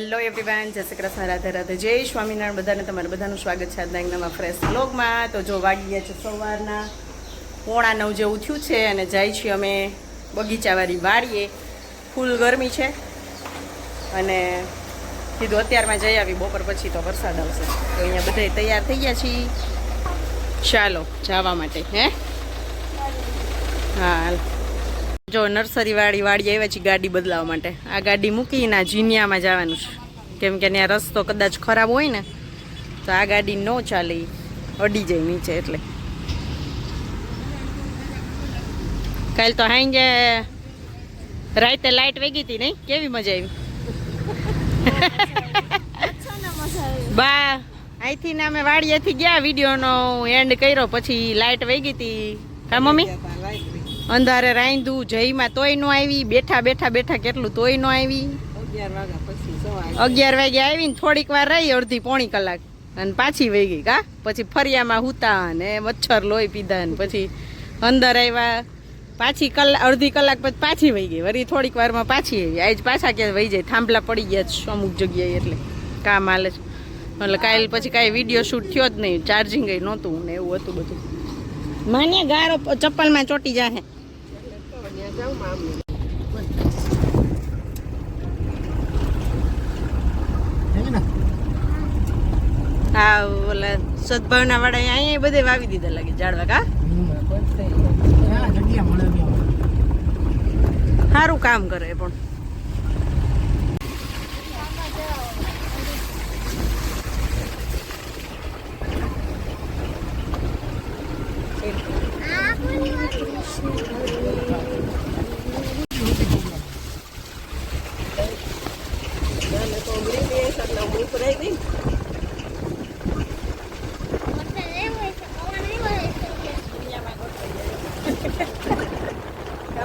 Hello everyone જય શ્રી કૃષ્ણ, રાધે રાધે, જય સ્વામિનારાયણ. બધાને તમારું બધાનું સ્વાગત છે આજના એકદમ ફ્રેશ બ્લોગમાં તો જો વાગી ગયા છે સવારના, પોણા નવ જેવું થયું છે અને જાય છીએ અમે બગીચાવાળી વાડીએ. ફૂલ ગરમી છે અને કીધું અત્યારમાં જઈ આવી, બપોર પછી તો વરસાદ આવશે. તો અહીંયા બધા તૈયાર થઈ ગયા છીએ. ચાલો, જવા માટે, હે? હા જો નર્સરી વાળી વાડી આવ્યા છે ગાડી બદલાવવા માટે. આ ગાડી મૂકીને જીનિયામાં જવાનું છે. કેમ કે ત્યાં રસ્તો કદાચ ખરાબ હોય ને તો આ ગાડી ન ચાલે. અડી જાય નીચે એટલે. કાલ તો હાઈ રાતે લાઈટ વેગી હતી નહીં? કેવી મજા આવી? બા અહીંથી ને અમે વાડીએથી ગયા વિડીયોનો એન્ડ કર્યો પછી લાઇટ વેગી હતી. હા મમ્મી? અંધારે રાંધું જઈમાં તોય નો આવી બેઠા બેઠા બેઠા કેટલું તોય નો આવી. અગિયાર વાગે આવીને થોડીક વાર રહી અડધી પોણી કલાક. અને પાછી વહી ગઈ કા? પછી ફરિયામાં હુતા ને મચ્છર લોહી પીધા ને પછી અંદર આવ્યા પાછી કલાક અડધી કલાક પછી પાછી વહી ગઈ. વળી થોડીક વારમાં પાછી આવી. આજ પાછા ક્યાં વહી જાય. થાંભલા પડી ગયા છે અમુક જગ્યાએ એટલે. કામ હાલે છે. એટલે કાલ પછી કાંઈ વીડિયો શૂટ થયો જ નહીં. ચાર્જિંગ નહોતું ને એવું હતું બધું. માન્ય ગારો ચપ્પલમાં ચોટી જાહે હા ઓલા સદભાવના વાળા અહીંયા બધે વાવી દીધા લાગે ઝાડવા કા? સારું કામ કરે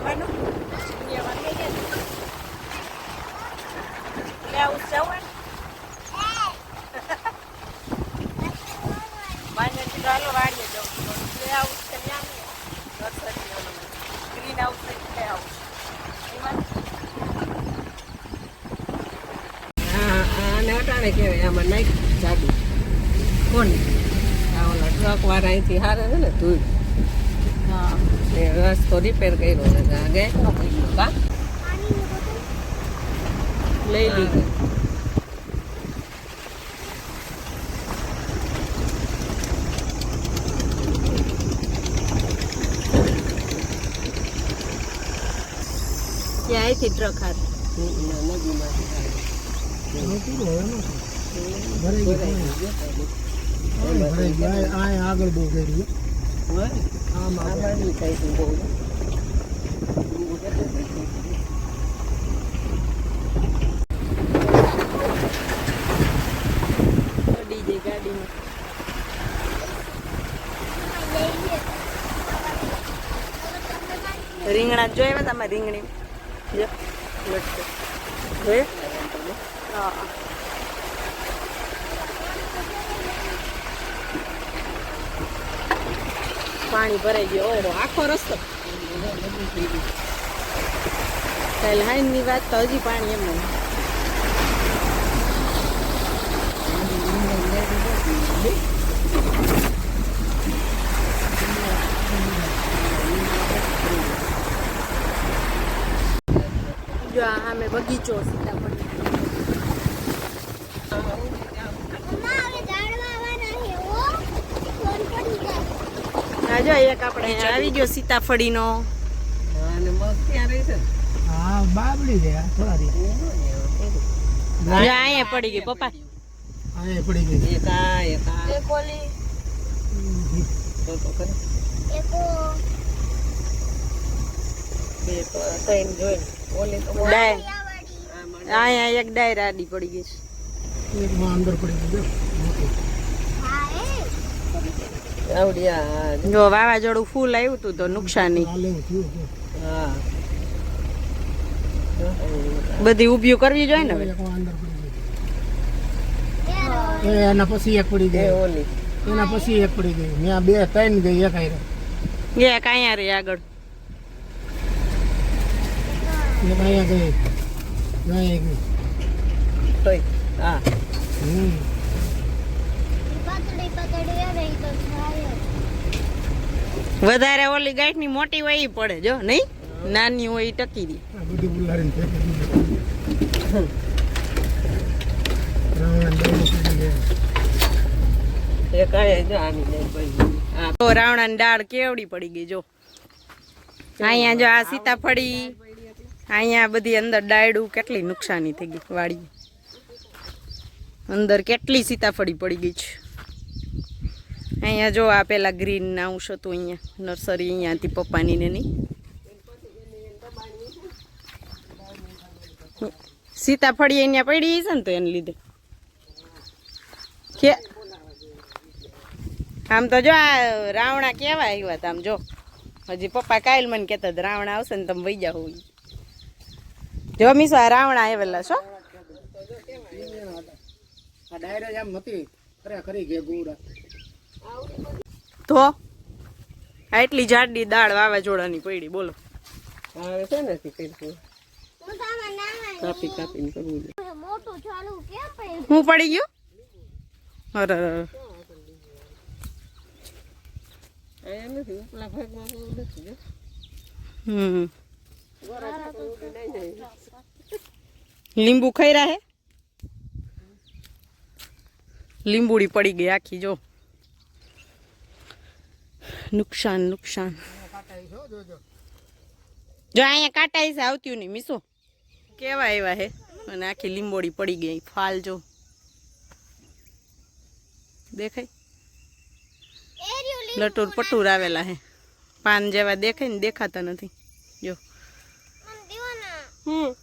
એ પણ આને અટાણે કહેવાય આમાં નાખ જાડુ. કોણ? આ ઓલા ટ્રક વાળા અહીંથી હારે છે ને ધૂળ. રસ રસ્તો રિપેર કર્યો છે આ ગેસ નો પડી કા લઈ લીધું અહીંથી ટ્રક હાથ આગળ બહુ કરી અડી જાય ગાડીમાં રીંગણા જોયા તમે રીંગણી. જો. લટકે. પાણી ભરાઈ ગયો. ઓહો, આખો રસ્તો. હાઈની વાત તો હજી પાણી એમ નહીં. જો આ સીતાફળ. હા જો એક આપણે આવી ગયો સીતાફળીનો. અને મગ ત્યાં રહી છે. હા બાબડી છે થોડા અહીંયા પડી ગઈ પપ્પા. આ પડી ગઈ. એક આ એક તો તો કરે બે તો ત્રણ જોઈ ઓલી તો ડાય આમાં અહીંયા એક ડાયરા આડી પડી ગઈ છે. અંદર પડી ગઈ જો વાવાઝોડું ફૂલ આવ્યું હતું તો નુકસાન. હા. બધી ઊભી કરવી જોઈએ ને હવે? એક માં અંદર પડી ગઈ એ એના પછી એક પડી એ ગઈ ઓલી. એના પછી એક પડી ગઈ. ત્યાં બે ત્રણ ગઈ એક આયરે. એક અહીંયા રહી આગળ. એક અહીંયા ગઈ. ઈ તો થાય જ. વધારે ઓલી ગાંઠની મોટી હોય પડે જો, નહીં? નાની હોય ઈ ટકી રહી તો રાવણા ની એ દાળ કેવડી પડી ગઈ, જો. અહીંયા જો આ સીતાફળી. અહીંયા બધી અંદર ડાયડું કેટલી નુકસાની થઈ ગઈ વાડી અંદર કેટલી સીતાફળી પડી ગઈ છે. અહીંયા જો આ પેલા ગ્રીન નાઉસ હતું અહીંયા નર્સરી અહીંયાથી પપ્પાની ને નહીં સીતાફળી અહીંયા પડી છે ને તો એને લીધે. કે આમ તો જો આ રાવણા કેવા આવ્યા હતા આમ જો. હજી પપ્પા કાયલ મને કહેતા હતા, રાવણા આવશે ને તમે વૈયા હોય. જો મીસો આ રાવણા આવેલા છો? આ ડાયરેક્ટ આમ નથી. ખરેખરી ગયા તો? આટલી જાડી દાળ વાવાઝોડાની પડી બોલો. હવે છે ને કાપી કાપીને કરવું હું પડી ગયું? અરે હમ. લીંબુ ખૈરા હે? લીંબુડી પડી ગઈ આખી જો. નુકસાન નુકસાન. જો અહીંયા કાંટા છે આવતી નહીં મીસો કેવા આવ્યા હે? અને આખી લીંબોડી પડી ગઈ ફાલ જો. દેખાય? લટુર પટુર આવેલા હે. પાન જેવા દેખાય ને દેખાતા નથી. જો. હમ.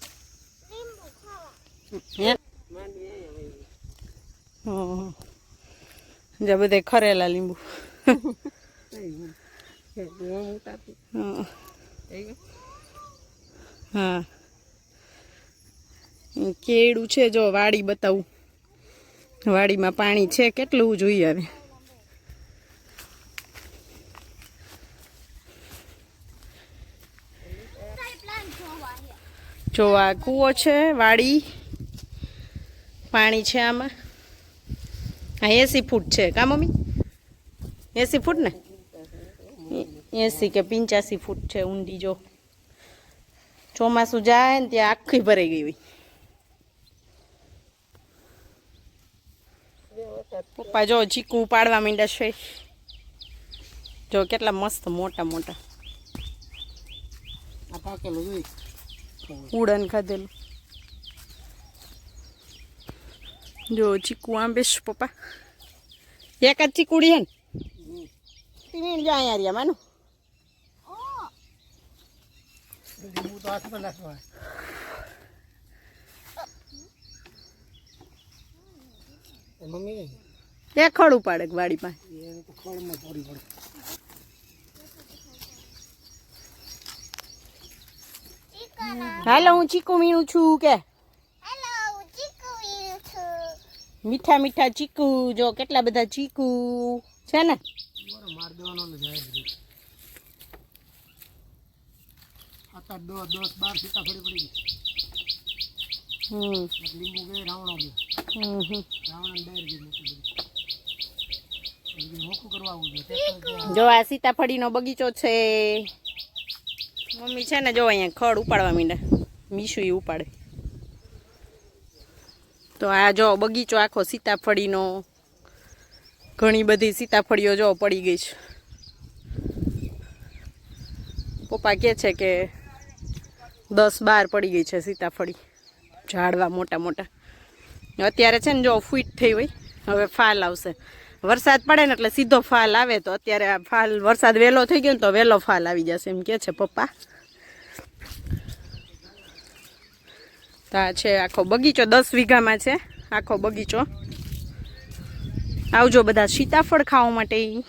ખાવા હે? માંડવી અહીંયા હં. જે બધે ખરેલા લીંબુ. હું. કેળું છે જો વાડી બતાવું. વાડીમાં પાણી છે કેટલું જોઈએ હવે. જોવા કૂવો છે વાડી. પાણી છે આમાં? આ એસી ફૂટ છે કા મમ્મી? એસી ફૂટ ને? એસી કે પિંચાસી ફૂટ છે ઊંડી જો. ચોમાસું જાય ને ત્યાં આખી ભરાઈ ગઈ હોય. પપ્પા જો ચીકુ પાડવા માંડ્યા છે. જો કેટલા મસ્ત મોટા મોટા. ઉડન ખાધેલું. જો ચીકુ આંબેશ પપ્પા. એક જ ચીકુડી હે ને? તીન જો રહ્યા માનું. એ ખડ ઉપાડે વાડી પાસે? હાલો હું ચીકુ મીણું છું કે હેલો ચીકુ વીરું છું મીઠા મીઠા ચીકુ જો કેટલા બધા ચીકુ. છે ને? જો ને બાર સીતાફળી આ સીતાફળીનો બગીચો છે. મમ્મી છે ને જો અહીંયા ખડ ઉપાડવા માંડે. મીશું ઉપાડે. તો આ જો બગીચો આખો સીતાફળીનો, ઘણી બધી સીતાફળીઓ જો પડી ગઈ છે. પપ્પા કહે છે કે દસ બાર પડી ગઈ છે સીતાફળી, ઝાડવા મોટા મોટા. અત્યારે છે ને જો ફૂટ થઈ હોય, હવે ફાલ આવશે. વરસાદ પડે ને એટલે સીધો ફાલ આવે તો અત્યારે આ ફાલ, વરસાદ વહેલો થઈ ગયો ને તો વહેલો ફાલ આવી જશે એમ કે છે પપ્પા. તો આ છે આખો બગીચો, દસ વીઘામાં છે આખો બગીચો. આવજો બધા સીતાફળ ખાવા માટે.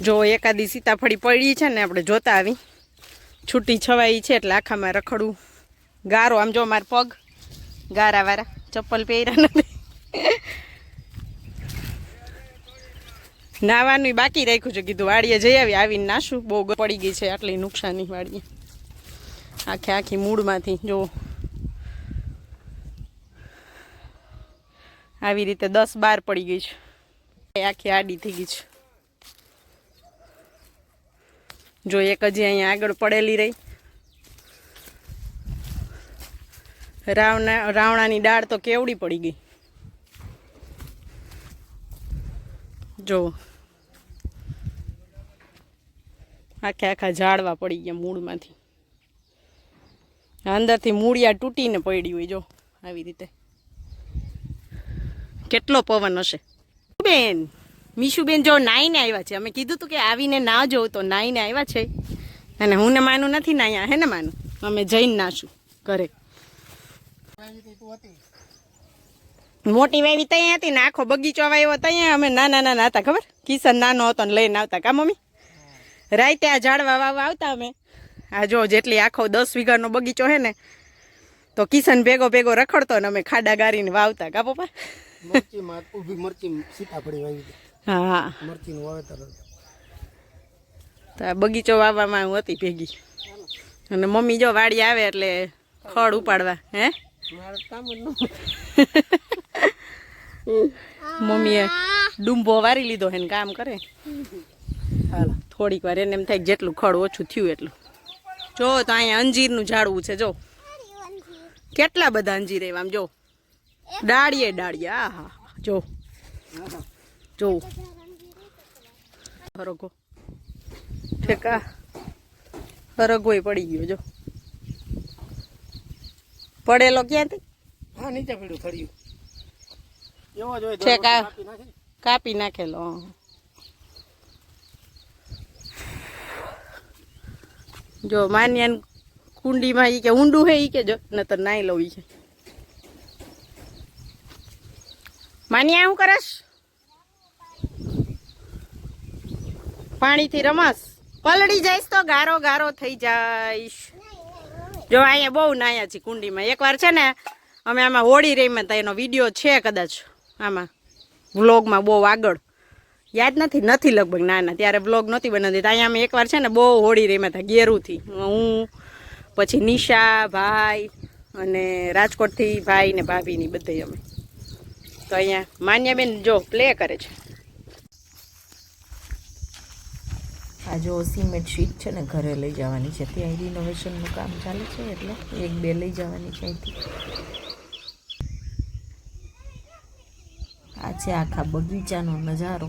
જો એકાદી સીતાફળી પડી છે ને આપણે જોતા આવી. છૂટી છવાઈ છે એટલે આખામાં રખડું. ગારો, આમ જો મારા પગ. ગારા વાળા ચપ્પલ પહેર્યા નથી. નાવાનું બાકી રાખ્યું છે. કીધું વાડીએ જઈ આવી, આવીને નાશું બહુ પડી ગઈ છે આટલી નુકસાની વાડીએ. આખે આખી મૂળમાંથી, જો. આવી રીતે દસ બાર પડી ગઈ છે. આખી આડી થઈ ગઈ છે. જો એક હજી અહીંયા આગળ પડેલી રહી. રાવણા રાવણાની ડાળ તો કેવડી પડી ગઈ. જો. આખે આખા ઝાડવા પડી ગયા મૂળમાંથી. અંદરથી મૂળિયા તૂટીને પડી હોય જો, આવી રીતે. કેટલો પવન હશે? બેન મીશુબેન જો નાઈને આવ્યા છે. અમે કીધું તું કે આવીને ના જોઉં તો નાઈને આવ્યા છે. અને હું ને માનું નથી નાયા હે ને માનું? અમે જઈને નાશું ઘરે. મોટી વાવી ત્યાં હતી ને આખો બગીચો વાવ્યો ત્યાં અમે નાના નાના હતા, ખબર? કિશન નાનો હતો ને લઈને આવતા. કા, મમ્મી? રાતે આ ઝાડવા વાવવા આવતા અમે. આ જો જેટલી આખો દસ વીઘાનો બગીચો હે ને તો કિશન ભેગો ભેગો રખડતો ને અમે ખાડા ગારીને વાવતા. કા પપ્પા? મરચીમાં ઊભી મરચી સીતાફળી વાવી. હા મરચીનું વાવેતર તો. આ બગીચો વાવવામાં હું હતી ભેગી. અને મમ્મી જો વાડી આવે એટલે ખડ ઉપાડવા હે? મમ્મીએ ડુંબો વારી લીધો હે ને કામ કરે. હાલો. થોડીક વાર એને એમ થાય જેટલું ખડ ઓછું થયું એટલું. જો તો અહીંયા અંજીરનું ઝાડવું છે જો. કેટલા બધા અંજીર એવા આમ જો. ડાળીએ ડાળીએ આ હા જો. જો. હરગો. ઠેકા. હરગોય પડી ગયો જો. પડેલો ક્યાંથી હા નીચે પડ્યું થળિયું એવો જ હોય. કાપી નાખેલો જો માન્યાન કુંડીમાં એ કે ઊંડું હે એ કે જો, નતર નાઈ લઉં છે માન્યા શું કરસ? પાણીથી રમસ. પલળી જઈશ તો ગારો ગારો થઈ જઈશ. જો અહીંયા બહુ નાયા છે કુંડીમાં. એકવાર છે ને, અમે આમાં હોળી રહીમાં તો, એનો વીડિયો છે કદાચ. આમાં, વ્લોગમાં બહુ આગળ. યાદ નથી નથી લગભગ ના ના ત્યારે બ્લોગ નહોતી બનાવતી. અહીંયા અમે એકવાર છે ને બહુ હોળી રેમ્યા હતા, ગેરુથી. હું, પછી નિશા, ભાઈ અને રાજકોટથી ભાઈ ને ભાભીની બધે અમે. તો અહીંયા માન્યાબેન જો પ્લે કરે છે. આ જો સિમેન્ટ શીટ છે ને, ઘરે લઈ જવાની છે. ત્યાં રિનોવેશનનું કામ ચાલે છે એટલે એક બે લઈ જવાની છે અહીંથી. આ છે આખા બગીચાનો નજારો.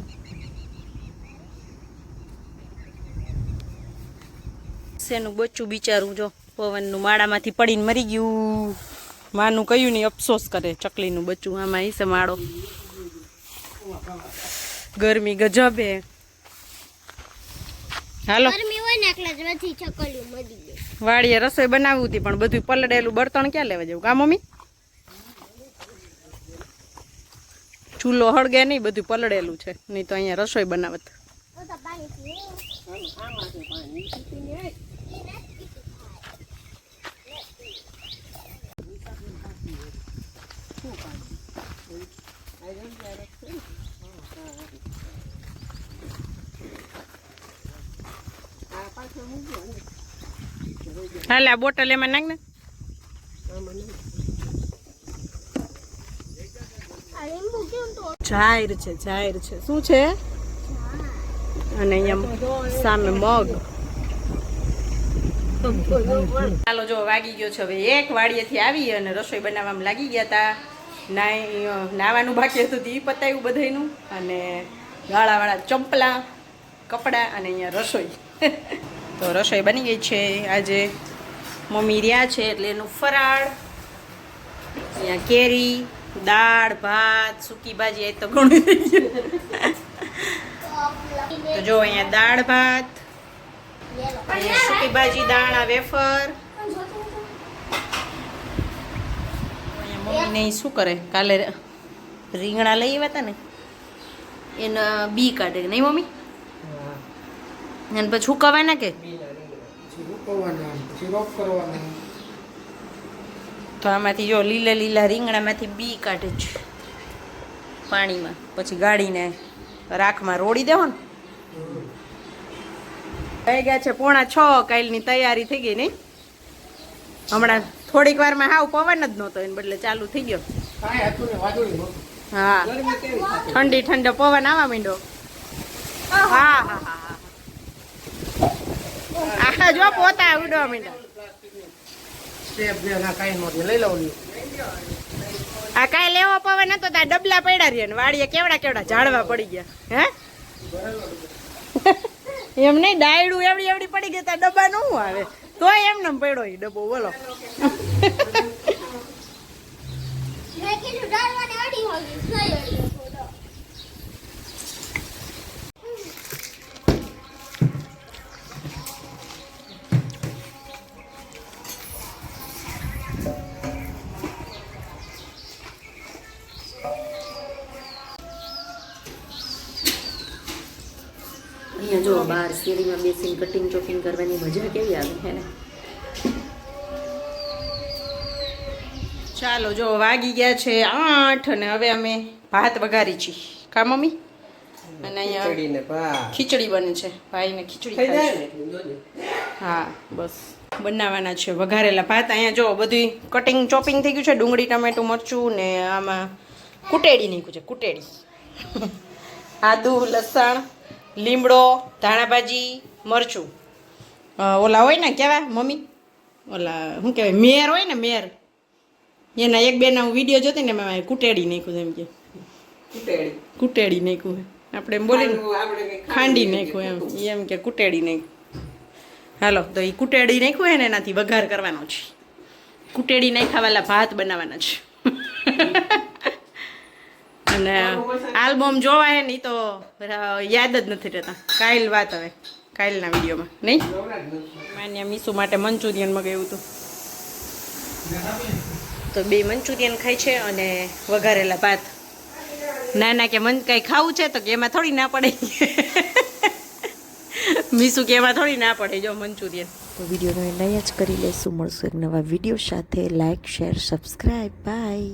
શેનું બચ્ચું બિચારું જો પવનનું માળામાંથી પડીને મરી ગયું. માનું કયું નહીં અફસોસ કરે ચકલીનું બચ્ચું આમાં ઈસે માળો. ગરમી ગજબ. હે હાલો. ગરમી હોય ને એટલે જ બધી છકલીઓ મરી ગઈ. વાડીએ રસોઈ બનાવવું હતી પણ બધું પલળેલું બળતણ ક્યાં લેવા જવું? કા મમ્મી? ચૂલો હળગે નહીં, બધું પલળેલું છે. નહીં તો અહીંયા રસોઈ બનાવત. હાલે આ બોટલ એમાં નાખ ને આ લીંબુ કેમ તો જાહેર છે જાહેર છે. શું છે? અને અહીંયા સામે મગ. ચાલો જો, વાગી ગયો છે હવે એક, વાડીએથી આવી અને રસોઈ બનાવવામાં લાગી ગયા હતા નાઈ નાવાનું બાકી હતું તે પતાવ્યું બધાયનું. અને ગાળાવાળા ચંપલા, કપડાં અને અહીંયા રસોઈ. તો રસોઈ બની ગઈ છે. આજે મમ્મી રહ્યા છે એટલે એનું ફરાળ, અહીંયા કેરી દાળ ભાત સૂકી ભાજી એ તો ઘણું થઈ ગયું. તો જો અહીંયા દાળ ભાત સૂકી ભાજી દાણા વેફર. અહીંયા મમ્મીને શું કરે? કાલે રીંગણા લઈ આવ્યા હતા ને એના બી કાઢે. નહીં મમ્મી? અને પછી હુકવાના કે? રોપ કરવાના. તો આમાંથી જો લીલા લીલા રીંગણામાંથી બી કાઢે છે. પાણીમાં. પછી ગાળીને રાખમાં રોડી દેવો ને. થઈ ગયા છે પોણા છ. કાલની તૈયારી થઈ ગઈ નહીં. હમણાં થોડીક વારમાં હાવ પવન જ નહોતો એને બદલે ચાલુ થઈ ગયો. હા. ઠંડી ઠંડો પવન આવવા માંડ્યો. હા હા હા જો પોતા ઉડવા માંડ્યા. સ્ટેપ ને ના કાંઈ નહોતું. લઈ લઉં લ્યો. આ કાંઈ લેવો પવન હતો ત્યાં ડબલા પડ્યા રહ્યા ને વાડીએ કેવડા કેવડા ઝાડવા પડી ગયા. હે? એમ નહીં ડાયડું એવડી એવડી પડી ગઈ ત્યાં ડબ્બા ન આવે? તોય એમને એમ પડ્યો એ ડબ્બો બોલો. મેં કીધું ડાળવાને અડી હોય જો બહાર શેરીમાં બેસીને કટિંગ ચોપિંગ કરવાની મજા કેવી આવે હે ને? ચાલો જો વાગી ગયા છે આઠ અને હવે અમે ભાત વઘારી છીએ કા મમ્મી? અને અહીંયા ખીચડી બને છે. ભાઈને ખીચડી ને હા બસ. બનાવવાના છે વઘારેલા ભાત. અહીંયા જો બધી કટિંગ ચોપિંગ થઈ ગયું છે. ડુંગળી ટમેટું મરચું ને આમાં કુટેડી નીકળું છે કુટેડી. આદુ લસણ લીમડો ધાણાભાજી મરચું. ઓલા હોય ને કેવા મમ્મી? ઓલા શું કહેવાય મેર હોય ને મેર. એના એક બેના હું વીડિયો જોતી ને મેં કુટેડી નાખ્યું એમ કે. કુટેડી. કુટેડી નાખ્યું આપણે એમ બોલીને ખાંડી નાખ્યું એમ. એમ કે કુટેડી નાખ્યું. હાલો તો એ કુટેડી નાખ્યું હોય ને એનાથી વઘાર કરવાનો છે. કુટેડી નાખાવાલા ભાત બનાવવાના છે. અને આલ્બમ જોવાય નહીં તો યાદ જ નથી રહેતા. કાયલ વાત હવે. કાયલના વિડીયોમાં. નહીં? માન્ય મીસુ માટે મંચુરિયન મગાવ્યું હતું. તો બે મંચુરિયન ખાય છે અને વઘારેલા ભાત. ના ના કે મન કંઈ ખાવું છે તો કે એમાં થોડી ના પડે. મીસુ કે એમાં થોડી ના પડે જો મંચુરિયન. તો વિડીયોનો એન્ડ જ કરી લઈશું. મળશું એક નવા વીડિયો સાથે. Like share subscribe by